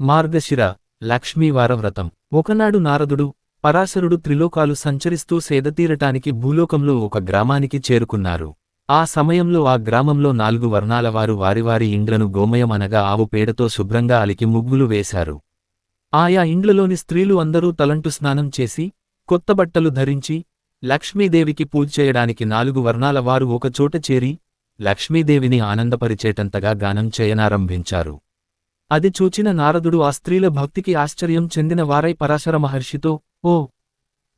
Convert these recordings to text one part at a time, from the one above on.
మార్గశిర లక్ష్మీవార వ్రతం ఒకనాడు నారదుడు పరాశరుడు త్రిలోకాలు సంచరిస్తూ సేదతీరటానికి భూలోకంలో ఒక గ్రామానికి చేరుకున్నారు. ఆ సమయంలో ఆ గ్రామంలో నాలుగు వర్ణాల వారు వారివారి ఇండ్లను గోమయం అనగా ఆవు పేడతో శుభ్రంగా అలికి ముగ్గులు వేశారు. ఆయా ఇండ్లలోని స్త్రీలు అందరూ తలంటు స్నానం చేసి కొత్త బట్టలు ధరించి లక్ష్మీదేవికి పూజ చేయడానికి నాలుగు వర్ణాల వారు ఒకచోట చేరి లక్ష్మీదేవిని ఆనందపరిచేటంతగా గానం చేయనారంభించారు. అది చూచిన నారదుడు ఆ స్త్రీల భక్తికి ఆశ్చర్యం చెందిన వారై పరాశర మహర్షితో ఓ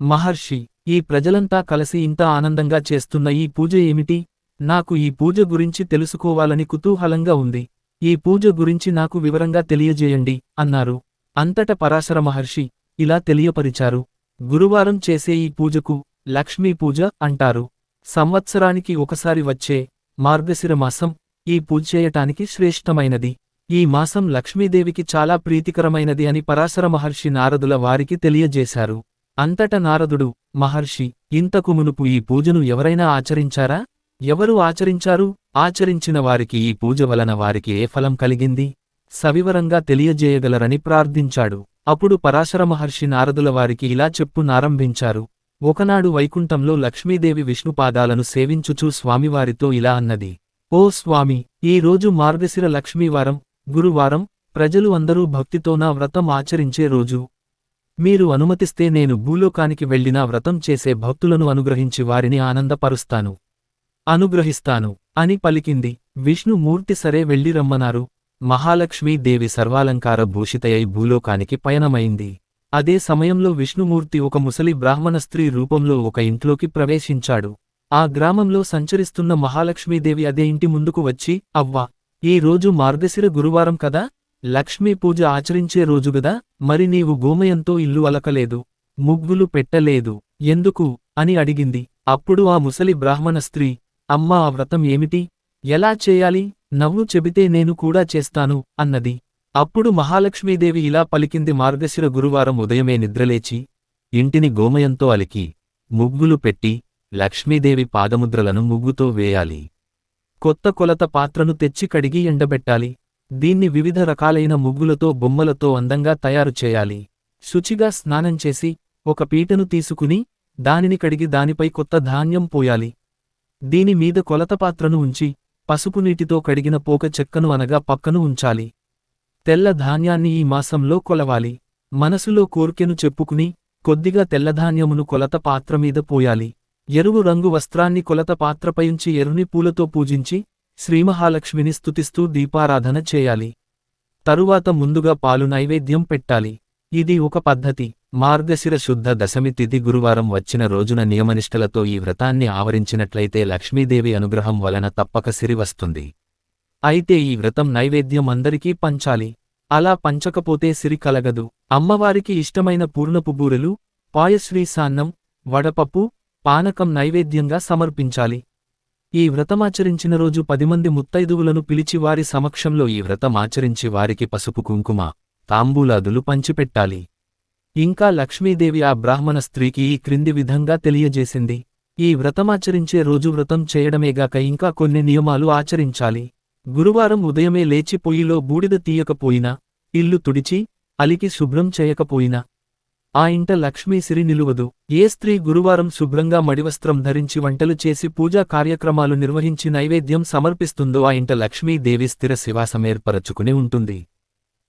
మహర్షి ఈ ప్రజలంతా కలిసి ఇంత ఆనందంగా చేస్తున్న ఈ పూజ ఏమిటి? నాకు ఈ పూజ గురించి తెలుసుకోవాలని కుతూహలంగా ఉంది. ఈ పూజ గురించి నాకు వివరంగా తెలియజేయండి అన్నారు. అంతట పరాశర మహర్షి ఇలా తెలియపరిచారు. గురువారం చేసే ఈ పూజకు లక్ష్మీ పూజ అంటారు. సంవత్సరానికి ఒకసారి వచ్చే మార్గశిర మాసం ఈ పూజ చేయటానికి శ్రేష్టమైనది. ఈ మాసం లక్ష్మీదేవికి చాలా ప్రీతికరమైనది అని పరాశర మహర్షి నారదుల వారికి తెలియజేశారు. అంతట నారదుడు మహర్షి ఇంతకు మునుపు ఈ పూజను ఎవరైనా ఆచరించారా? ఎవరు ఆచరించారు? ఆచరించిన వారికి ఈ పూజ వలన వారికి ఏ ఫలం కలిగింది? సవివరంగా తెలియజేయగలరని ప్రార్థించాడు. అప్పుడు పరాశర మహర్షి నారదుల వారికి ఇలా చెప్పు నారంభించారు ఒకనాడు వైకుంఠంలో లక్ష్మీదేవి విష్ణుపాదాలను సేవించుచూ స్వామివారితో ఇలా అన్నది. ఓ స్వామి ఈ రోజు మార్గశిర లక్ష్మీవారం గురువారం ప్రజలు అందరూ భక్తితో నా వ్రతం ఆచరించే రోజు. మీరు అనుమతిస్తే నేను భూలోకానికి వెళ్ళినా వ్రతం చేసే భక్తులను అనుగ్రహించి వారిని ఆనందపరుస్తాను. అనుగ్రహిస్తాను అని పలికింది. విష్ణుమూర్తి సరే వెళ్ళి రమ్మన్నారు. మహాలక్ష్మీదేవి సర్వాలంకార భూషితయై భూలోకానికి పయనమైంది. అదే సమయంలో విష్ణుమూర్తి ఒక ముసలి బ్రాహ్మణ స్త్రీ రూపంలో ఒక ఇంట్లోకి ప్రవేశించాడు. ఆ గ్రామంలో సంచరిస్తున్న మహాలక్ష్మీదేవి అదే ఇంటి ముందుకు వచ్చి అవ్వా ఈ రోజు మార్గశిర గురువారం కదా? లక్ష్మీ పూజ ఆచరించే రోజుగదా మరి నీవు గోమయంతో ఇల్లు అలకలేదు ముగ్గులు పెట్టలేదు ఎందుకు? అని అడిగింది. అప్పుడు ఆ ముసలి బ్రాహ్మణ స్త్రీ అమ్మా ఆ వ్రతం ఏమిటి? ఎలా చేయాలి? నవ్వు చెబితే నేను కూడా చేస్తాను అన్నది. అప్పుడు మహాలక్ష్మీదేవి ఇలా పలికింది. మార్గశిర గురువారం ఉదయమే నిద్రలేచి ఇంటిని గోమయంతో అలికి ముగ్గులు పెట్టి లక్ష్మీదేవి పాదముద్రలను ముగ్గుతో వేయాలి. కొత్త కొలత పాత్రను తెచ్చి కడిగి ఎండబెట్టాలి. దీన్ని వివిధ రకాలైన ముగ్గులతో బొమ్మలతో అందంగా తయారు చేయాలి. శుచిగా స్నానం చేసి ఒక పీటను తీసుకుని దానిని కడిగి దానిపై కొత్త ధాన్యం పోయాలి. దీని మీద కొలత పాత్రను ఉంచి పసుపు నీటితో కడిగిన పోక చెక్కను అనగా పక్కను ఉంచాలి. తెల్ల ధాన్యాన్ని ఈ మాసంలో కొలవాలి. మనసులో కోర్కెను చెప్పుకుని కొద్దిగా తెల్లధాన్యమును కొలత పాత్ర మీద పోయాలి. ఎరువు రంగు వస్త్రాన్ని కొలత పాత్రపైంచి ఎరుని పూలతో పూజించి శ్రీమహాలక్ష్మిని స్తుతిస్తూ దీపారాధన చేయాలి. తరువాత ముందుగా పాలు నైవేద్యం పెట్టాలి. ఇది ఒక పద్ధతి. మార్గశిర శుద్ధ దశమి తిథి గురువారం వచ్చిన రోజున నియమనిష్టలతో ఈ వ్రతాన్ని ఆవరించినట్లయితే లక్ష్మీదేవి అనుగ్రహం వలన తప్పక సిరి వస్తుంది. అయితే ఈ వ్రతం నైవేద్యం అందరికీ పంచాలి. అలా పంచకపోతే సిరి కలగదు. అమ్మవారికి ఇష్టమైన పూర్ణపు బూరెలు పాయశ్రీసాన్నం వడపప్పు పానకం నైవేద్యంగా సమర్పించాలి. ఈ వ్రతమాచరించిన రోజు పదిమంది ముత్తైదువులను పిలిచి వారి సమక్షంలో ఈ వ్రతమాచరించి వారికి పసుపు కుంకుమ తాంబూలాదులు పంచిపెట్టాలి. ఇంకా లక్ష్మీదేవి ఆ బ్రాహ్మణ స్త్రీకి ఈ క్రింది విధంగా తెలియజేసింది. ఈ వ్రతమాచరించే రోజు వ్రతం చేయడమేగాక ఇంకా కొన్ని నియమాలు ఆచరించాలి. గురువారం ఉదయమే లేచి పొయ్యిలో బూడిద తీయకపోయినా ఇల్లు తుడిచి అలికి శుభ్రం చేయకపోయినా ఆ ఇంట లక్ష్మీ సిరి నిలువదు. ఏ స్త్రీ గురువారం శుభ్రంగా మడివస్త్రం ధరించి వంటలు చేసి పూజా కార్యక్రమాలు నిర్వహించి నైవేద్యం సమర్పిస్తుందో ఆ ఇంట లక్ష్మీదేవి స్థిర శివాసమేర్పరచుకుని ఉంటుంది.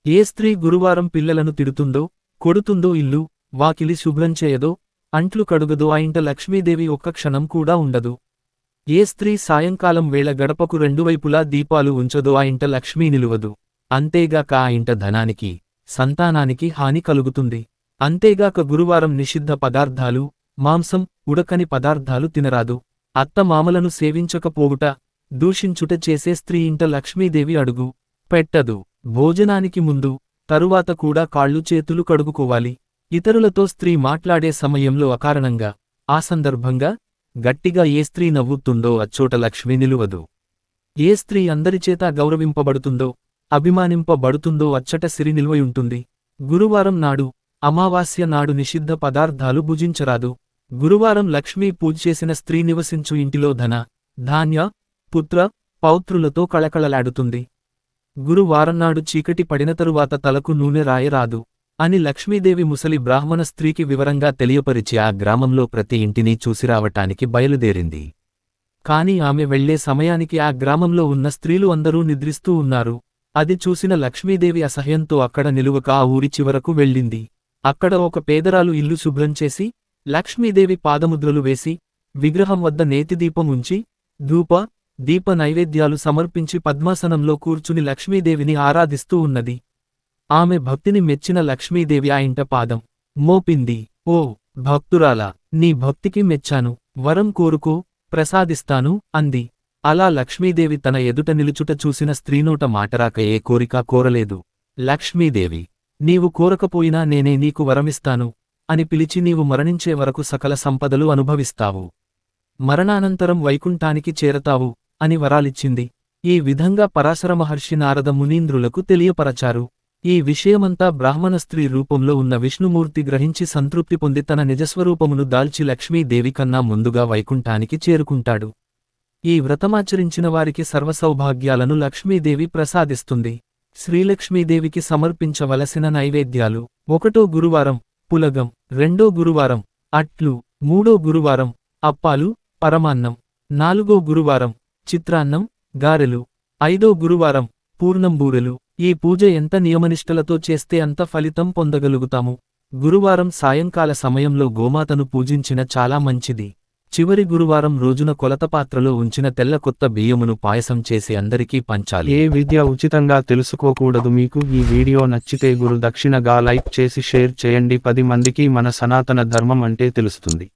ఏ స్త్రీ గురువారం పిల్లలను తిడుతుందో కొడుతుందో ఇల్లు వాకిలి శుభ్రం చేయదో అంట్లు కడుగదో ఆ ఇంట లక్ష్మీదేవి ఒక్క క్షణం కూడా ఉండదు. ఏ స్త్రీ సాయంకాలం వేళ గడపకు రెండువైపులా దీపాలు ఉంచదో ఆ ఇంట లక్ష్మీ నిలువదు. అంతేగాక ఆ ఇంట ధనానికి సంతానానికి హాని కలుగుతుంది. అంతేగాక గురువారం నిషిద్ధ పదార్థాలు మాంసం ఉడకని పదార్థాలు తినరాదు. అత్త మామలను సేవించకపోవుట దూషించుట చేసే స్త్రీ ఇంట లక్ష్మీదేవి అడుగు. పెట్టదు. భోజనానికి ముందు తరువాత కూడా కాళ్ళు చేతులు కడుగుకోవాలి. ఇతరులతో స్త్రీ మాట్లాడే సమయంలో అకారణంగా ఆ సందర్భంగా గట్టిగా ఏ స్త్రీ నవ్వుతుందో అచ్చోట లక్ష్మి నిలువదు. ఏ స్త్రీ అందరిచేత గౌరవింపబడుతుందో అభిమానింపబడుతుందో అచ్చట సిరి నిల్వయుంటుంది గురువారం నాడు అమావాస్య నాడు నిషిద్ధ పదార్థాలు భుజించరాదు. గురువారం లక్ష్మీ పూజ చేసిన స్త్రీ నివసించు ఇంటిలో ధన ధాన్య పుత్ర పౌత్రులతో కళకళలాడుతుంది. గురువారం నాడు చీకటి పడిన తరువాత తలకు నూనె రాయరాదు అని లక్ష్మీదేవి ముసలి బ్రాహ్మణ స్త్రీకి వివరంగా తెలియపరిచి ఆ గ్రామంలో ప్రతి ఇంటినీ చూసిరావటానికి బయలుదేరింది. కాని ఆమె వెళ్ళే సమయానికి ఆ గ్రామంలో ఉన్న స్త్రీలు అందరూ నిద్రిస్తూ ఉన్నారు. అది చూసిన లక్ష్మీదేవి అసహ్యంతో అక్కడ నిలువక ఆ ఊరి చివరకు వెళ్ళింది. అక్కడ ఒక పేదరాలు ఇల్లు శుభ్రం చేసి లక్ష్మీదేవి పాదముద్రలు వేసి విగ్రహం వద్ద నేతిదీపం ఉంచి ధూప దీప నైవేద్యాలు సమర్పించి పద్మాసనంలో కూర్చుని లక్ష్మీదేవిని ఆరాధిస్తూ ఉన్నది. ఆమె భక్తిని మెచ్చిన లక్ష్మీదేవి ఆ ఇంట పాదం. మోపింది. ఓ భక్తురాలా నీ భక్తికి మెచ్చాను. వరం కోరుకో ప్రసాదిస్తాను అంది. అలా లక్ష్మీదేవి తన ఎదుట నిలుచుట చూసిన స్త్రీనోట మాటరాక ఏ కోరిక కోరలేదు. లక్ష్మీదేవి నీవు కోరకపోయినా నేనే నీకు వరమిస్తాను అని పిలిచి నీవు మరణించే వరకు సకల సంపదలు అనుభవిస్తావు. మరణానంతరం వైకుంఠానికి చేరతావు అని వరాలిచ్చింది. ఈ విధంగా పరాశర మహర్షి నారద మునీంద్రులకు తెలియపరచారు. ఈ విషయమంతా బ్రాహ్మణ స్త్రీ రూపంలో ఉన్న విష్ణుమూర్తి గ్రహించి సంతృప్తి పొంది తన నిజస్వరూపమును దాల్చి లక్ష్మీదేవి కన్నా ముందుగా వైకుంఠానికి చేరుకుంటాడు. ఈ వ్రతమాచరించిన వారికి సర్వసౌభాగ్యాలను లక్ష్మీదేవి ప్రసాదిస్తుంది. శ్రీలక్ష్మీదేవికి సమర్పించవలసిన నైవేద్యాలు. ఒకటో గురువారం పులగం. రెండో గురువారం అట్లు. మూడో గురువారం అప్పాలు పరమాన్నం. నాలుగో గురువారం చిత్రాన్నం గారెలు. ఐదో గురువారం పూర్ణం బూరెలు ఈ పూజ ఎంత నియమనిష్టలతో చేస్తే అంత ఫలితం పొందగలుగుతాము. గురువారం సాయంకాల సమయంలో గోమాతను పూజించిన చాలా మంచిది. చివరి గురువారం రోజున కొలతపాత్రలో ఉంచిన తెల్ల కొత్త బియ్యమును పాయసం చేసి అందరికీ పంచాలి. ఏ విద్య ఉచితంగా తెలుసుకోకూడదు మీకు. ఈ వీడియో నచ్చితే గురు దక్షిణగా లైక్ చేసి షేర్ చేయండి. పది మందికి మన సనాతన ధర్మం అంటే తెలుస్తుంది.